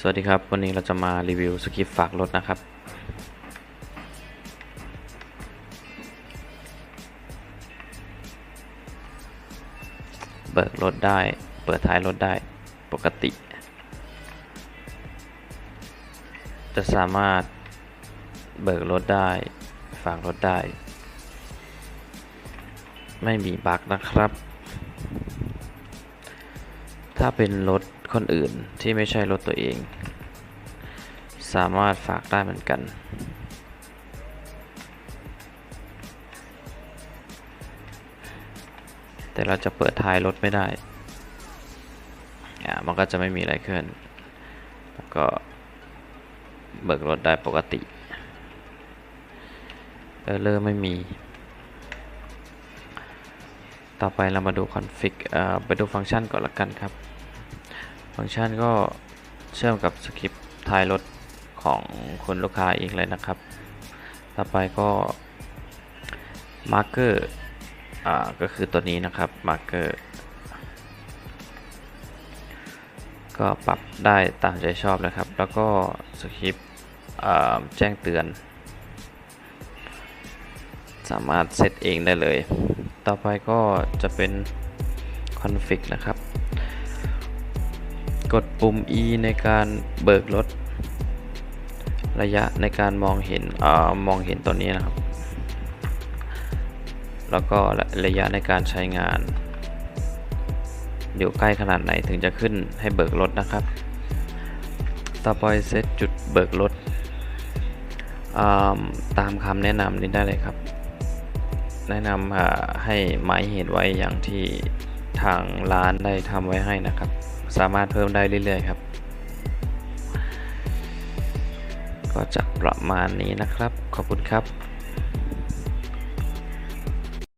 สวัสดีครับ วันนี้เราจะมารีวิวสคริปฝากรถนะครับ เบิกรถได้ เปิดท้ายรถได้ปกติ จะสามารถเบิกรถได้ ฝากรถได้ ไม่มีบั๊กนะครับ ถ้าเป็นรถคนอื่นที่ไม่ใช่รถตัวเอง สามารถฝากได้เหมือนกัน แต่เราจะเปิดท้ายรถไม่ได้อ่ามันก็จะไม่มีอะไรขึ้น แล้วก็เบิกรถได้ปกติเออเลอร์ไม่มี ต่อไปเรามาดูคอนฟิกไปดูฟังก์ชันก่อนละกันครับ ฟังก์ชันก็เชื่อมกับสคริปต์ท้ายรถของคุณลูกค้าเองเลยนะครับ ต่อไปก็มาร์เกอร์ก็คือตัวนี้นะครับมาร์เกอร์ก็ปรับได้ตามใจชอบเลยครับ แล้วก็สคริปต์แจ้งเตือน สามารถเซตเองได้เลย ต่อไปก็จะเป็นคอนฟิกนะครับ กดปุ่ม E ในการเบิกรถ ระยะในการมองเห็นอมองเห็นตัวนี้นะครับ แล้วก็ระยะในการใช้งาน อยู่ใกล้ขนาดไหนถึงจะขึ้นให้เบิกรถนะครับ ต่อไปเซตจุดเบิกรถตามคำแนะนำนี้ได้เลยครับ แนะนำให้หมายเหตุไว้อย่างที่ทางร้านได้ทำไว้ให้นะครับ สามารถเพิ่มได้เรื่อยๆครับ ก็จะประมาณนี้นะครับ ขอบคุณครับ